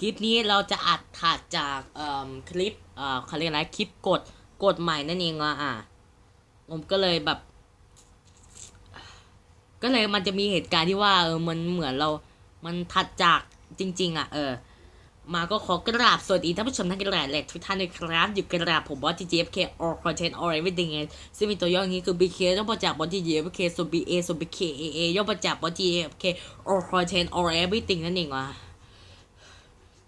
คลิปนี้เราจะอัดถัดจากคลิปเขาเรียกอะไรคลิปกดกดใหม่นั่นเองอะอะผมก็เลยแบบ ก็เลยมันจะมีเหตุการณ์ที่ว่าเออมันเหมือนเรา มันถัดจากจริง ๆ อะ เออ มาก็ขอกราบสวัสดีท่านผู้ชมทั้งหลายแหละทุกท่านเลยครับ อยู่กระาบผมบอส TGFK all content all everything ไงซึ่งมีตัวย่ออย่างนี้คือ BK ย่อมาจากบอส TGFK ส่วน BA ส่วน BKAA ย่อมาจากบอส TGFK all content all everything นั่นเองว่ะ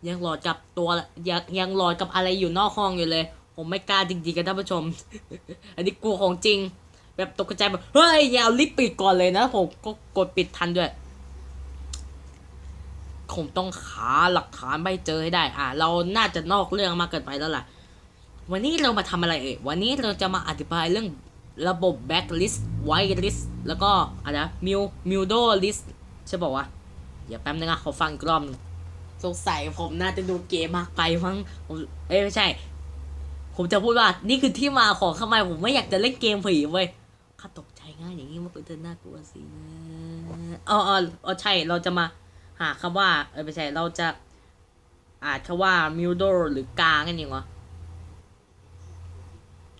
ยังหลอดกับตัวยังยังหลอดกับอะไรอยู่นอกห้องอยู่เลย ผมไม่กล้าจริงๆกันท่านผู้ชม อันนี้กลัวของจริง แบบตกใจแบบเฮ้ยอย่าเอาลิฟต์ปิดก่อนเลยนะผมก็กดปิดทันด้วยคงต้องหาหลักฐานไม่เจอให้ได้ อะเราน่าจะนอกเรื่องมากเกินไปแล้วล่ะ วันนี้เรามาทำอะไรเอ่ยวันนี้เราจะมาอธิบายเรื่องระบบ backlist whitelist แล้วก็อะไรนะ mil mildo list ใช่บอกว่าอย่าแป๊บนึงอะขอฟังอีกรอบนึง สงสัยผมน่าจะดูเกมมากไปมั้งผมเอ้ยไม่ใช่ ผมจะพูดว่า นี่คือที่มาของทำไมผมไม่อยากจะเล่นเกมผีเว้ยข้าตกใจง่ายอย่างนี้มันเป็นเธอน่ากลัวสินะอ๋ออ๋ออ๋อใช่เราจะมาหาคำว่า เออไม่ใช่เราจะอ่านคำว่า m i l d o หรือกากันยังวะ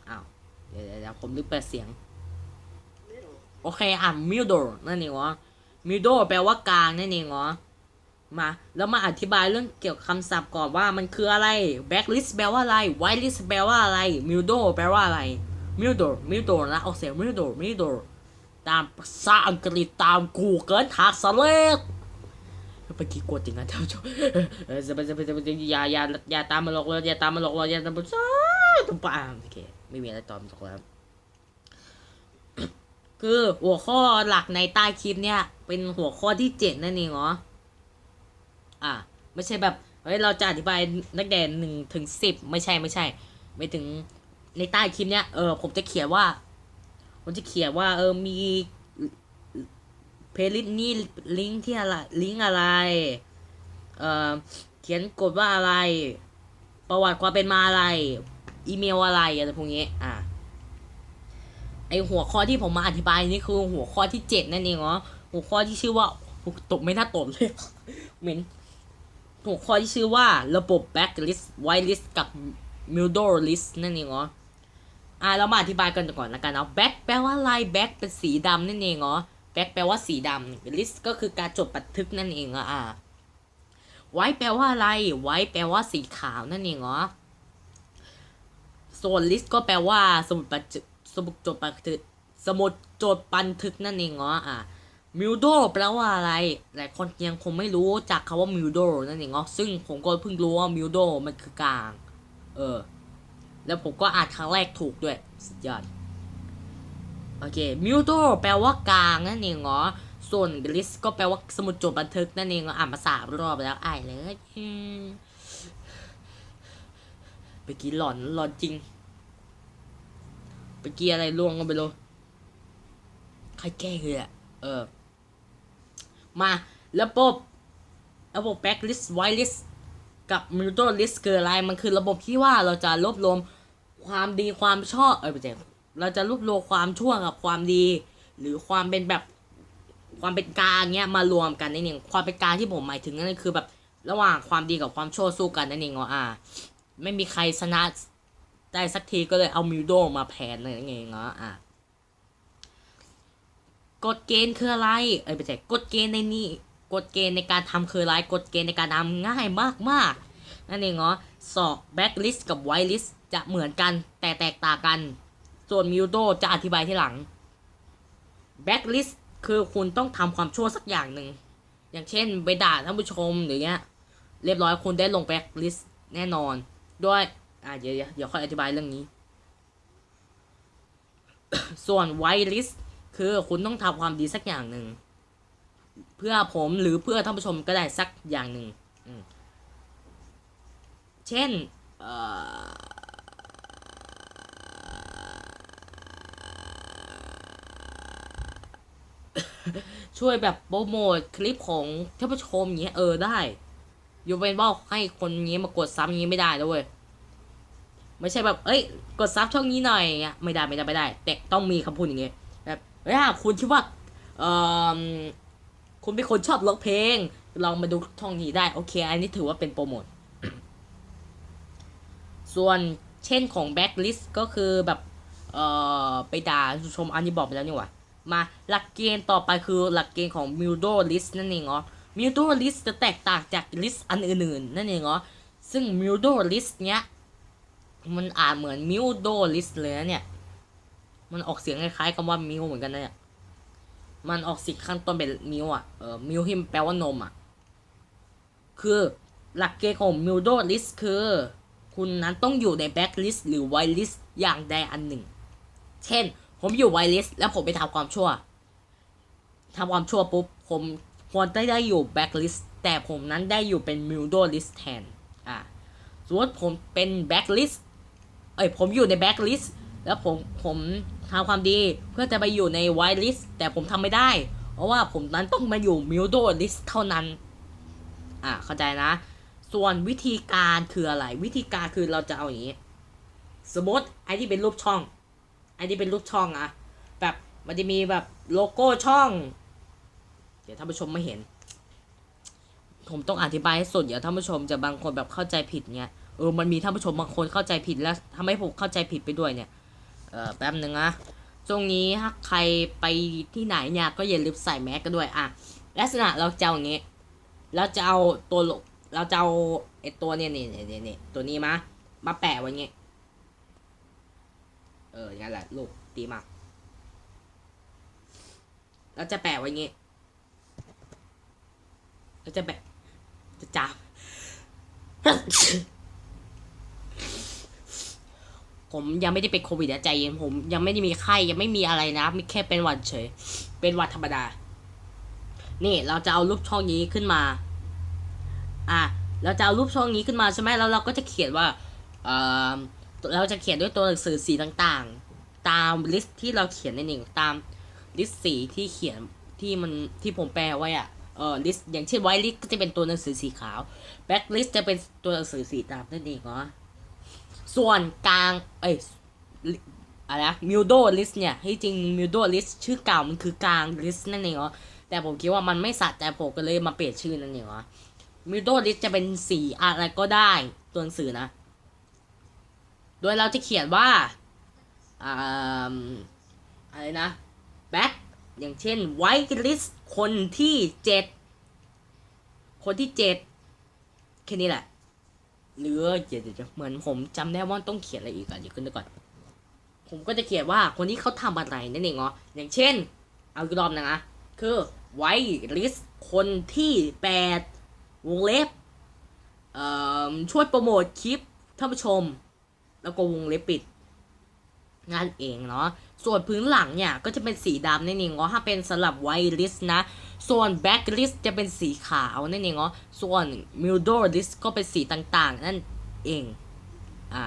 อ้าวเดี๋ยวเดี๋ยวเดี๋ยวผมลืมเปิดเสียง โอเคอ่าน m i l d o นั่นเองวะ m i l d o แปลว่ากลางนั่นเองวะ มา แล้วมาอธิบายเรื่องเกี่ยวกับคำศัพท์ก่อนว่ามันคืออะไร backlist แปลว่าอะไร whitelist แปลว่าอะไร m i l d o แปลว่าอะไร m i l d o m i l d o นะออกเสียง m i l d o m i l d o ตามภาษาอังกฤษตามกูเกิลทาสเลกเมื่อกี้กดจริงนะท่านผู้ชมเจะไปจะไปจะไปอย่าอย่าอย่าตามมาหลอกเลยอย่าตามมาหลอกเราอย่าตามมาซ้าตุ้มปามโอเคไม่มีอะไรตอมตกแล้วคือหัวข้อหลักในใต้คลิปเนี่ย เป็นหัวข้อที่เจ็ดนั่นเองเหรอ อะไม่ใช่แบบเฮ้ยเราจะอธิบายตั้งแต่หนึ่งถึงสิบไม่ใช่ไม่ใช่ ไม่ถึงในใต้คลิปเนี้ยเออผมจะเขียนว่า ผมจะเขียนว่า เออมีเพลย์ลิสต์นี่ลิงก์ที่อะไรลิงก์อะไร เอ่อเขียนกดว่าอะไร ประวัติความเป็นมาอะไร อีเมลอะไรอะไรพวกนี้อะไอหัวข้อที่ผมมาอธิบายนี่คือหัวข้อที่เจ็ดนั่นเองเหรอหัวข้อที่ชื่อว่าตบไม่น่าตบเลยเหม็น หัวข้อที่ชื่อว่าระบบ backlist whitelist กับ middle list นั่นเองเหรออะเรามาอธิบายกันก่อนละกันเนาะ back แปลว่าอะไร back เป็นสีดำนั่นเองเหรอ back แปลว่าสีดำ list ก็คือการจดบันทึกนั่นเองเหรออะ white แปลว่าอะไร white แปลว่าสีขาวนั่นเองเหรอส่วน list ก็แปลว่าสมุดบันทึกสมุดจดบันทึกสมุดจดบันทึกนั่นเองเหรออะ มิวโดแปลว่าอะไร หลายคนยังคงไม่รู้จากคาว่ามิวโดนั่นเองเนาะซึ่งผมก็เพิ่งรู้ว่ามิวโดมันคือกลาง เออ แล้วผมก็อ่านครั้งแรกถูกด้วย สุดยอด โอเค มิวโดแปลว่ากลางนั่นเองเนาะส่วนลิสก็แปลว่าสมุดจดบันทึกนั่นเองเนาะอ่านมาสามรอบแล้วอ่านเลยไปกี้หลอนหลอนจริง ไปกี้อะไรล่วงกันไปเลยใครแก้เลยอะเออ มาระบบระบบ backlist whitelist กับ middle list คืออะไร มันคือระบบที่ว่าเราจะรวบรวมความดีความชอบ เออไม่ใช่เราจะรวบรวมความชั่วกับความดี หรือความเป็นแบบความเป็นกลางเนี้ยมารวมกันนั่นเองความเป็นกลางที่ผมหมายถึงนั่นคือแบบระหว่างความดีกับความชั่วสู้กันนั่นเองอะอ่าไม่มีใครชนะได้สักทีก็เลยเอามิวโดมาแผนอะไรอย่างเงี้ยเนาะอะ กฎเกณฑ์คืออะไร เอ้ยไม่ใช่กฎเกณฑ์ในนี้กฎเกณฑ์ในการทำคืออะไรกฎเกณฑ์ในการทำง่ายมากมากๆนั่นเองเนาะสอบ backlist กับ whitelist จะเหมือนกันแต่แตกต่างกัน ส่วน miudo จะอธิบายที่หลัง backlist คือคุณต้องทำความชั่วสักอย่างหนึ่ง อย่างเช่นไปด่าท่านผู้ชมหรือเงี้ย เรียบร้อยคุณได้ลง backlist แน่นอน ด้วย อ่าเดี๋ยวเดี๋ยวเดี๋ยวค่อยอธิบายเรื่องนี้ ส่วน whitelist คือคุณต้องทำความดีสักอย่างหนึ่ง เพื่อผมหรือเพื่อท่านผู้ชมก็ได้สักอย่างหนึ่งเช่นช่วยแบบโปรโมทคลิปของท่านผู้ชมอย่างเงี้ยเออได้ยกเว้นว่าให้คนเงี้ยมากดซับอย่างงี้ไม่ได้แล้วยไม่ใช่แบบ เอ้ย กดซับช่องนี้หน่อยเงี้ยไม่ได้ไม่ได้ไม่ได้ แต่ต้องมีคำพูดอย่างเงี้ย แบบเฮ้ยคุณคิดว่าเออคุณเป็นคนชอบร้องเพลง ลองมาดูช่องนี้ได้ โอเค อันนี้ถือว่าเป็นโปรโมท ส่วนเช่นของแบ็ k ลิสก็คือแบบเอ่อไปด่าชมอันนี้บอกไปแล้วนี่หว่า มาหลักเกณฑ์ต่อไปคือหลักเกณฑ์ของ m u d o list นั่นเองเหรอ m u d o list จะแตกต่างจาก list อันอื่นๆ นั่นเองเหรอซึ่ง m u d o list เนี้ยมันอ่านเหมือน m u d o list เลยนะเนี่ย มันออกเสียงคล้ายๆคำว่า m u เหมือนกันนะเนี่ยมันออกเสียงข้างต้นเป็น m u อะเออ m u ที่แปลว่านมอะ คือหลักเกณฑ์ของ m u d o list คือ คุณนั้นต้องอยู่ใน black list หรือ white list อย่างใดอันหนึ่ง เช่น ผมอยู่ white list แล้วผมไปทำความชั่วทำความชั่วปุ๊บ ผมควรได้ได้อยู่ black list แต่ผมนั้นได้อยู่เป็น m u d o list แทน อ่าสมมติผมเป็น black list เอ้ยผมอยู่ใน black list แล้วผมผม ทำความดีเพื่อจะไปอยู่ใน white list แต่ผมทำไม่ได้ เพราะว่าผมนั้นต้องมาอยู่ m u d o list เท่านั้น อ่าเข้าใจนะ ส่วนวิธีการคืออะไร วิธีการคือเราจะเอาอย่างนี้ สมมติไอที่เป็นรูปช่อง ไอที่เป็นรูปช่องอะแบบมันจะมีแบบโลโก้ช่อง เดี๋ยวท่านผู้ชมไม่เห็น ผมต้องอธิบายให้สุดเดี๋ยวท่านผู้ชมจะบางคนแบบเข้าใจผิดเนี่ยเออมันมีท่านผู้ชมบางคนเข้าใจผิดแล้วทำให้ผมเข้าใจผิดไปด้วยเนี่ย เออแป๊บหนึ่งนะช่วงนี้ถ้าใครไปที่ไหนเนี่ยก็อย่าลืมใส่แมสกันด้วยอะลักษณะเราจะเอาอย่างนี้เราจะเอาตัวโลเราจะเอาไอตัวเนี่ยนี่นี่นี่นี่ตัวนี้มามาแปะไว้เงี้ยเอออย่างนั้นแหละลูกดีมากเราจะแปะไว้เงี้ยเราจะแปะจะจับ ผมยังไม่ได้เป็นโควิดนะใจเย็นผมยังไม่ได้มีไข้ยังไม่มีอะไรนะมีแค่เป็นหวัดเฉย เป็นหวัดธรรมดา นี่เราจะเอารูปช่องนี้ขึ้นมา อะเราจะเอารูปช่องนี้ขึ้นมาใช่ไหมแล้วเราก็จะเขียนว่าเออเราจะเขียนด้วยตัวหนังสือสีต่างๆ ตามลิสต์ที่เราเขียนนั่นเองตามลิสต์สีที่เขียนที่มันที่ผมแปลไว้อะเออลิสต์อย่างเช่นไวลิสก็จะเป็นตัวหนังสือสีขาวแบ็คลิสต์จะเป็นตัวหนังสือสีดำนั่นเองเนาะ ส่วนกลางเอ้ยอะไรนะมิวโดลิสเนี่ยที่จริงมิวโดลิสชื่อเก่ามันคือกลางลิสนั่นเองเนาะแต่ผมคิดว่ามันไม่สัตย์แต่ผมก็เลยมาเปลี่ยนชื่อนั่นเองเนาะมิวโดลิสจะเป็นสีอะไรก็ได้ตัวหนังสือนะ โดยเราจะเขียนว่าอ่าอะไรนะ back อย่างเช่น white list คนที่เจ็ดคนที่เจ็ดแค่นี้แหละ หรือเดี๋ยวเดี๋ยวเหมือนผมจำได้ว่าต้องเขียนอะไรอีกอะเดี๋ยวขึ้นไปก่อน ผมก็จะเขียนว่าคนที่เขาทำอะไรนั่นเองเนาะอย่างเช่น เอาอีกรอบนะนะคือไว้ลิสคนที่แปดวงเล็บช่วยโปรโมทคลิปท่านผู้ชม แล้วก็วงเล็บปิด งานเองเนาะ ส่วนพื้นหลังเนี่ยก็จะเป็นสีดำนั่นเองเนาะถ้าเป็นสำหรับไวลิสนะ ส่วน back list จะเป็นสีขาวนั่นเองเนาะ ส่วน middle list ก็เป็นสีต่างๆ นั่นเอง อ่า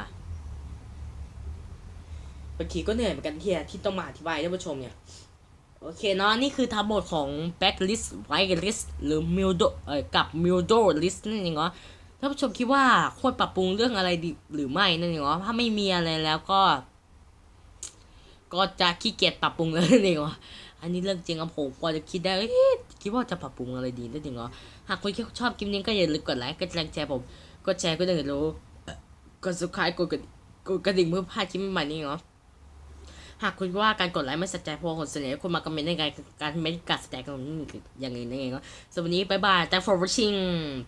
บางทีก็เหนื่อยเหมือนกันที่ที่ต้องมาอธิบายท่านผู้ชมเนี่ย โอเคเนาะนี่คือทั้งหมดของ backlist whitelist หรือ middle เอ่อกับ middle list นั่นเองเนาะท่านผู้ชมคิดว่าควรปรับปรุงเรื่องอะไรดีหรือไม่นั่นเองเนาะถ้าไม่มีอะไรแล้วก็ ก็จะขี้เกียจปรับปรุงแล้วนั่นเองเนาะอันนี้เรื่องจริงครับผมพอจะคิดได้คิดว่าจะปรับปรุงอะไรดีนั่นเองเนาะหากคุณชอบคลิปนี้ก็อย่าลืมกดไลค์กดแรงใจผมกดแชร์ก็ได้รู้กด subscribe กดกระกดกระดิ่งเพื่อพลาดคลิปใหม่นี่เนาะหากคุณว่าการกดไลค์ไม่สนใจพราะคนเสนอคุณมาคอมเมนต์ในการการเมนต์การแสดงของอย่างอื่นนั่นเองก็สำหรับวันนี้บายบาย thank for watching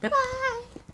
บ๊ายบาย